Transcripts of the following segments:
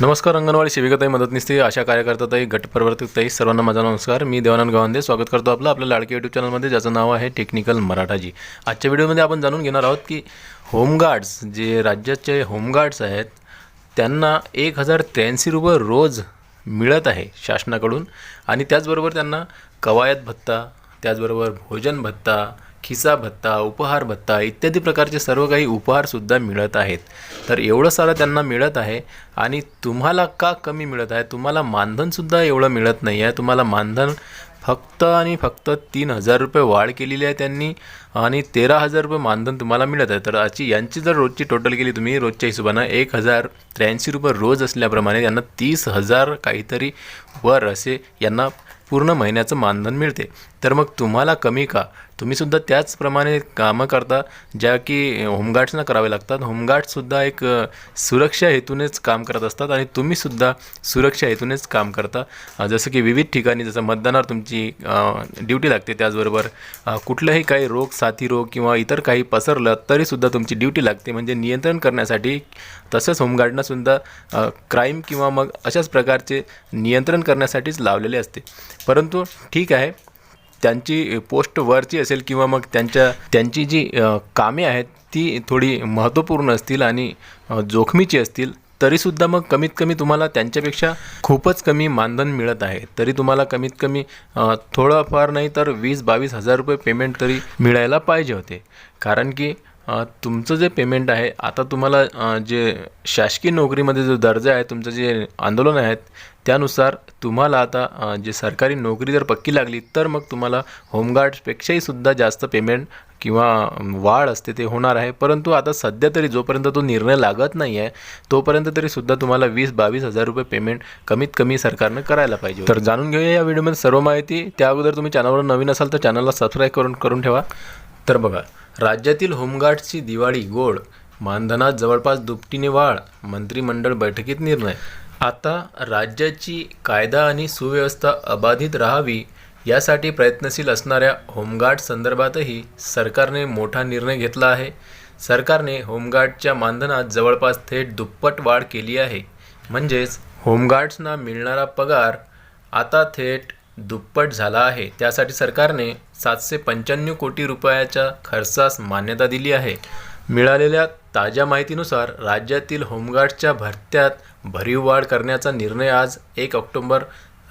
नमस्कार अंगणवाडी सेविकाताई मदतनिस्ती आशा कार्यकर्ताताई गटप्रवर्तकताई सर्वांना माझा नमस्कार. मी देवानंद गावांदे. स्वागत करतो आपलं आपल्या लाडके यूट्यूब चॅनलमध्ये ज्याचं नाव आहे टेक्निकल मराठाजी. आजच्या व्हिडिओमध्ये आपण जाणून घेणार आहोत की होमगार्ड्स जे राज्याचे होमगार्ड्स आहेत त्यांना एक हजार त्र्याऐंशी रुपये रोज मिळत आहे शासनाकडून. आणि त्याचबरोबर त्यांना कवायत भत्ता त्याचबरोबर भोजन भत्ता खिसा भत्ता उपहार भत्ता इत्यादी प्रकारचे सर्व काही उपहारसुद्धा मिळत आहेत. तर एवढं सारं त्यांना मिळत आहे आणि तुम्हाला का कमी मिळत आहे? तुम्हाला मानधनसुद्धा एवढं मिळत नाही आहे. तुम्हाला मानधन फक्त आणि फक्त तीन हजार रुपये वाढ केलेली आहे त्यांनी आणि तेरा हजार रुपये मानधन तुम्हाला मिळत आहे. तर आजची यांची जर रोजची टोटल केली तुम्ही रोजच्या हिशोबानं एक हजार त्र्याऐंशी रुपये रोज असल्याप्रमाणे यांना तीस हजार काहीतरी वर असे यांना पूर्ण महिन्याचं मानधन मिळते. तर मग तुम्हाला कमी का? तुम्हीसुद्धा त्याचप्रमाणे कामं करता ज्या की होमगार्ड्सना करावे लागतात. होमगार्ड्ससुद्धा एक सुरक्षा हेतूनेच काम करत असतात आणि तुम्हीसुद्धा सुरक्षा हेतूनेच काम करता. जसं की विविध ठिकाणी जसं मतदानावर तुमची ड्युटी लागते त्याचबरोबर कुठलंही काही रोग साथी रोग किंवा इतर काही पसरलं तरीसुद्धा तुमची ड्युटी लागते. म्हणजे नियंत्रण करण्यासाठी तसंच होमगार्डनासुद्धा क्राईम किंवा मग अशाच प्रकारचे नियंत्रण करण्यासाठीच लावलेले असते. परंतु ठीक आहे त्यांची पोस्ट वरची असेल किंवा मग त्यांच्या त्यांची जी कामे आहेत ती थोडी महत्त्वपूर्ण असतील आणि जोखमीची असतील तरीसुद्धा मग कमीत कमी तुम्हाला त्यांच्यापेक्षा खूपच कमी मानधन मिळत आहे. तरी तुम्हाला कमीत कमी थोडंफार नाही तर वीस बावीस हजार रुपये पेमेंट तरी मिळायला पाहिजे होते. कारण की तुमचं जे पेमेंट आहे आता तुम्हाला जे शासकीय नोकरीमध्ये जो दर्जा आहे तुमचं जे आंदोलन आहेत त्यानुसार तुम्हाला आता जे सरकारी नोकरी जर पक्की लागली तर मग तुम्हाला होमगार्ड्सपेक्षाही सुद्धा जास्त पेमेंट किंवा वाढ असते ते होणार आहे. परंतु आता सध्या तरी जोपर्यंत तो निर्णय लागत नाही आहे तोपर्यंत तरी सुद्धा तुम्हाला वीस बावीस हजार रुपये पेमेंट कमीत कमी सरकारनं करायला पाहिजे तर जाणून घेऊया या व्हिडिओमध्ये सर्व माहिती. त्या अगोदर तुम्ही चॅनलवर नवीन असाल तर चॅनलला सबस्क्राईब करून करून ठेवा. तर बघा राज्यातील होमगार्ड्सची दिवाळी गोड मानधनात जवळपास दुपटीने वाढ मंत्रिमंडळ बैठकीत निर्णय. आता राज्याची कायदा आणि सुव्यवस्था अबाधित राहावी यासाठी प्रयत्नशील असणाऱ्या होमगार्ड संदर्भातही सरकारने मोठा निर्णय घेतला आहे. सरकारने होमगार्डच्या मानधनात जवळपास थेट दुप्पट वाढ केली आहे. म्हणजेच होमगार्ड्सना मिळणारा पगार आता थेट दुप्पट झाला आहे. त्यासाठी सरकारने सातशे पंच्याण्णव कोटी रुपयाच्या खर्चास मान्यता दिली आहे. मिळालेल्या ताज्या माहितीनुसार राज्यातील होमगार्डच्या भरत्यात भरीव वाढ करण्याचा निर्णय आज एक ऑक्टोंबर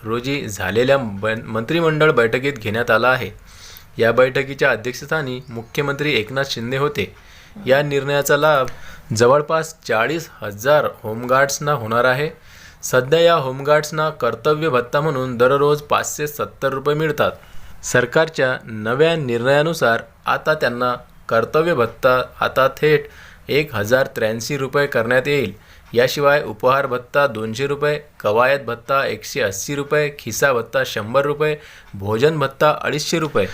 रोजी झालेल्या ब मंत्रिमंडळ बैठकीत घेण्यात आला आहे. या बैठकीच्या अध्यक्षस्थानी मुख्यमंत्री एकनाथ शिंदे होते. या निर्णयाचा लाभ जवळपास चाळीस हजार होमगार्ड्सना होणार आहे. सध्या या होमगार्ड्सना कर्तव्य भत्ता म्हणून दररोज पाचशे सत्तर रुपये मिळतात. सरकारच्या नव्या निर्णयानुसार आता त्यांना कर्तव्य भत्ता आता थेट एक हजार त्र्याऐंशी रुपये करण्यात येईल. याशिवाय उपहार भत्ता दोनशे रुपये कवायत भत्ता एकशे अस्सी रुपये खिसा भत्ता शंभर रुपये भोजन भत्ता अडीचशे रुपये.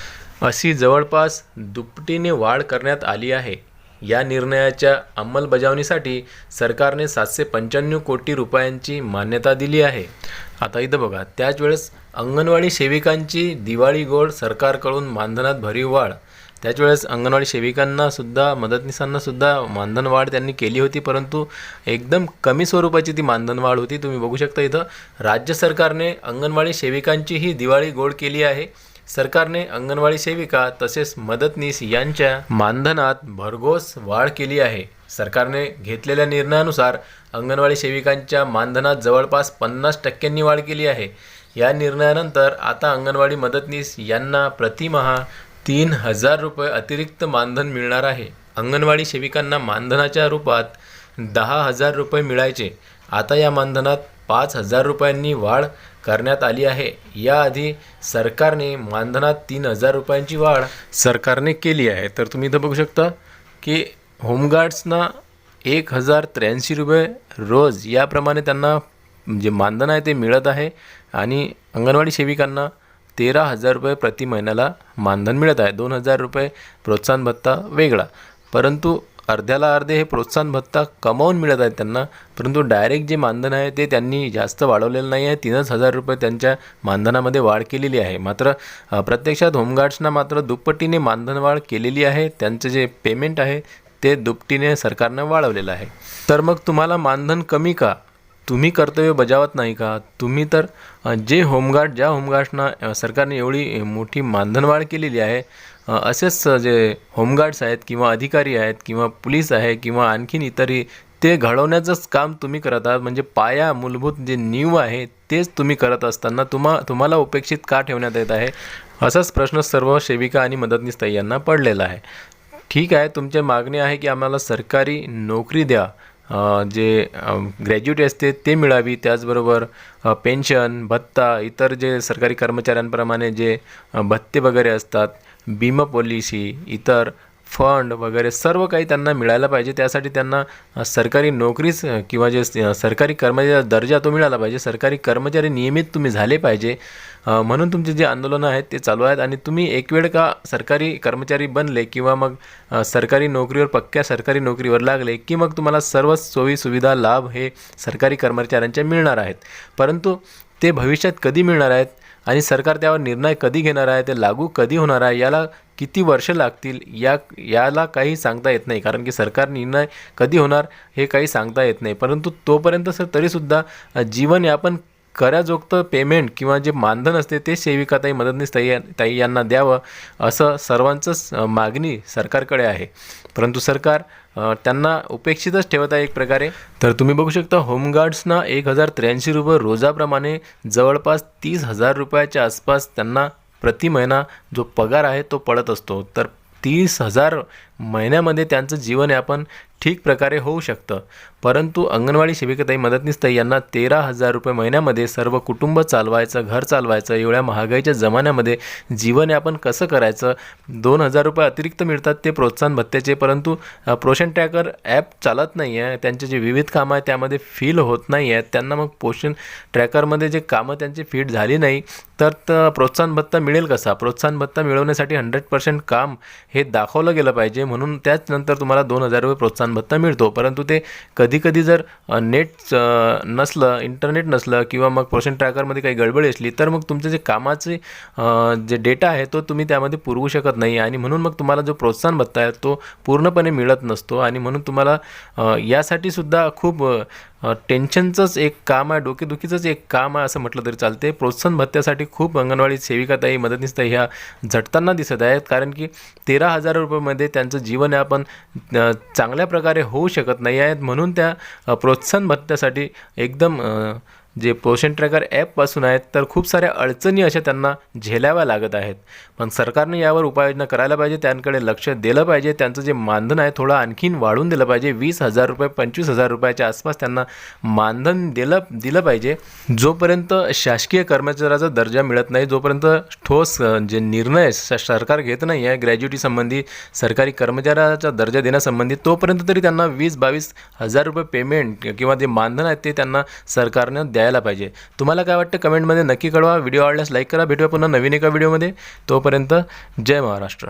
अशी जवळपास दुपटीने वाढ करण्यात आली आहे. या निर्णयाच्या अंमलबजावणीसाठी सरकारने सातशे पंच्याण्णव कोटी रुपयांची मान्यता दिली आहे. आता इथं बघा त्याच वेळेस अंगणवाडी सेविकांची दिवाळी गोड सरकारकडून मानधनात भरीव वाढ. त्याच वेळेस अंगणवाडी सेविकांना सुद्धा मदतनीसांना सुद्धा मानधन वाढ त्यांनी केली होती परंतु एकदम कमी स्वरूपाची ती मानधन वाढ होती. तुम्ही बघू शकता इथं राज्य सरकारने अंगणवाडी सेविकांची ही दिवाळी गोड केली आहे. सरकारने अंगणवाडी सेविका तसेच मदतनीस यांच्या मानधनात भरघोस वाढ केली आहे. सरकारने घेतलेल्या निर्णयानुसार अंगणवाडी सेविकांच्या मानधनात जवळपास पन्नास टक्क्यांनी वाढ केली आहे. या निर्णयानंतर आता अंगणवाडी मदतनीस यांना प्रतिमहा तीन हजार रुपये अतिरिक्त मानधन मिळणार आहे. अंगणवाडी सेविकांना मानधनाच्या रूपात दहा हजार रुपये मिळायचे. आता या मानधनात पाच हजार रुपयांनी वाढ करण्यात आली आहे. याआधी सरकारने मानधनात तीन हजार रुपयांची वाढ सरकारने केली आहे. तर तुम्ही इथं बघू शकता की होमगार्ड्सना एक हजार त्र्याऐंशी रुपये रोज याप्रमाणे त्यांना जे मानधन आहे ते मिळत आहे आणि अंगणवाडी सेविकांना तेरा हजार रुपये प्रति महिन्याला मानधन मिळत आहे. दोन हजार रुपये प्रोत्साहन भत्ता वेगळा. परंतु अर्ध्याला अर्धे हे प्रोत्साहन भत्ता कमावून मिळत आहे त्यांना. परंतु डायरेक्ट जे मानधन आहे ते त्यांनी जास्त वाढवलेलं नाही आहे. तीनच हजार रुपये त्यांच्या मानधनामध्ये वाढ केलेली आहे. मात्र प्रत्यक्षात होमगार्ड्सना मात्र दुप्पटीने मानधन वाढ केलेली आहे. त्यांचं जे पेमेंट आहे ते दुपटीने सरकारनं वाढवलेलं आहे. तर मग तुम्हाला मानधन कमी का? तुम्ही कर्तव्य बजावत नाही का? तुम्ही तर जे होमगार्ड ज्या होमगार्ड्सना सरकारने एवढी मोठी मानधनवाढ केलेली आहे असेच जे होमगार्ड्स आहेत किंवा अधिकारी आहेत किंवा पोलीस आहे किंवा आणखीन इतरही ते घडवण्याचंच काम तुम्ही करत आहात. म्हणजे पाया मूलभूत जे नीव आहे तेच तुम्ही करत असताना तुम्हा तुम्हाला उपेक्षित का ठेवण्यात येत आहे? असाच प्रश्न सर्व सेविका आणि मदतनीस ताई यांना पडलेला आहे. ठीक आहे तुमचे मागणी आहे की आम्हाला सरकारी नोकरी द्या. जे ग्रॅज्युएट असते ते मिळावी. त्याचबरोबर पेन्शन भत्ता इतर जे सरकारी कर्मचाऱ्यांप्रमाणे जे भत्ते वगैरे असतात विमा पॉलिसी इतर फंड वगैरे सर्व काही त्यांना मिळायला पाहिजे. त्यासाठी त्यांना सरकारी नोकरीच किंवा जे सरकारी कर्मचारी दर्जा तो मिळाला पाहिजे. सरकारी कर्मचारी नियमित तुम्ही झाले पाहिजे. म्हणून तुमचे जे आंदोलनं आहेत ते चालू आहेत. आणि तुम्ही एक वेळ का सरकारी कर्मचारी बनले किंवा मग सरकारी नोकरीवर पक्क्या सरकारी नोकरीवर लागले की मग तुम्हाला सर्व सोयी सुविधा लाभ हे सरकारी कर्मचाऱ्यांच्या मिळणार आहेत. परंतु ते भविष्यात कधी मिळणार आहेत? आणि सरकार त्यावर निर्णय कधी घेणार आहे? ते लागू कधी होणार आहे? याला किती वर्ष लागतील या याला काही सांगता येत नाही. कारण की सरकार निर्णय कधी होणार हे काही सांगता येत नाही. परंतु तोपर्यंत सर तरीसुद्धा जीवनयापन कराजोगतं पेमेंट किंवा जे मानधन असते ते सेविकाताई मदतनीस ताई ताई यांना द्यावं असं सर्वांचंच मागणी सरकारकडे आहे. परंतु सरकार त्यांना उपेक्षितच ठेवत आहे एक प्रकारे. तर तुम्ही बघू शकता होमगार्ड्सना एक हजार त्र्याऐंशी रुपये रोजाप्रमाणे जवळपास तीस हजार रुपयाच्या आसपास त्यांना प्रति महिना जो पगार आहे तो पडत असतो. तर तीस हजार महिन्यामध्ये त्यांचं जीवनयापन ठीक प्रकारे होऊ शकतं. परंतु अंगणवाडी सेविकाताई मदतनीस ताई यांना तेरा हजार रुपये महिन्यामध्ये सर्व कुटुंब चालवायचं घर चालवायचं एवढ्या महागाईच्या जमान्यामध्ये जीवनयापन कसं करायचं? दोन हजार रुपये अतिरिक्त मिळतात ते प्रोत्साहन भत्त्याचे परंतु अ, पोषण ट्रॅकर ॲप चालत नाही आहे त्यांचे जे विविध कामं आहेत त्यामध्ये फील होत नाही आहेत त्यांना मग पोषण ट्रॅकरमध्ये जे कामं त्यांची फिट झाली नाही तर प्रोत्साहन भत्ता मिळेल कसा? प्रोत्साहन भत्ता मिळवण्यासाठी हंड्रेड पर्सेंट काम हे दाखवलं गेलं पाहिजे. म्हणून त्याचनंतर तुम्हाला दोन हजार रुपये प्रोत्साहन भत्ता मिळतो. परंतु ते कधीकधी जर नेट नसलं इंटरनेट नसलं किंवा मग पोषण ट्रॅकरमध्ये काही गडबडी असली तर मग तुमचं जे कामाचे जे डेटा आहे तो तुम्ही त्यामध्ये पुरवू शकत नाही. आणि म्हणून मग तुम्हाला जो प्रोत्साहन भत्ता आहे तो पूर्णपणे मिळत नसतो. आणि म्हणून तुम्हाला यासाठी सुद्धा खूप टेन्शनचंच एक काम आहे डोकेदुखीचंच एक काम आहे असं म्हटलं तरी चालते प्रोत्साहन भत्त्यासाठी खूप अंगणवाडी सेविकाताई मदतनीसताई ह्या झटताना दिसत आहेत. कारण की तेरा हजार रुपयेमध्ये त्यांचं जीवनयापन अ, चांगल्या प्रकारे होऊ शकत नाही आहेत. म्हणून त्या प्रोत्साहन भत्त्यासाठी एकदम जे पोषण ट्रॅकर ॲपपासून आहेत तर खूप साऱ्या अडचणी अशा त्यांना झेलाव्या लागत आहेत. पण सरकारने यावर उपाययोजना करायला पाहिजे त्यांकडे लक्ष दिलं पाहिजे त्यांचं जे मानधन आहे थोडं आणखीन वाढवून दिलं पाहिजे. वीस हजार रुपये पंचवीस हजार रुपयाच्या आसपास त्यांना मानधन दिलं दिलं पाहिजे. जोपर्यंत शासकीय कर्मचाऱ्याचा दर्जा मिळत नाही जोपर्यंत ठोस जे निर्णय सरकार घेत नाही आहे ग्रॅज्युटीसंबंधी सरकारी कर्मचाऱ्याचा दर्जा देण्यासंबंधी तोपर्यंत तरी त्यांना वीस बावीस हजार रुपये पेमेंट किंवा जे मानधन आहेत ते त्यांना सरकारनं द्यायला पाहिजे. तुम्हाला काय वाटतं कमेंटमध्ये नक्की कळवा. व्हिडिओ आवडल्यास लाईक करा. भेटूया पुन्हा नवीन एका व्हिडिओमध्ये तोपर्यंत जय महाराष्ट्र.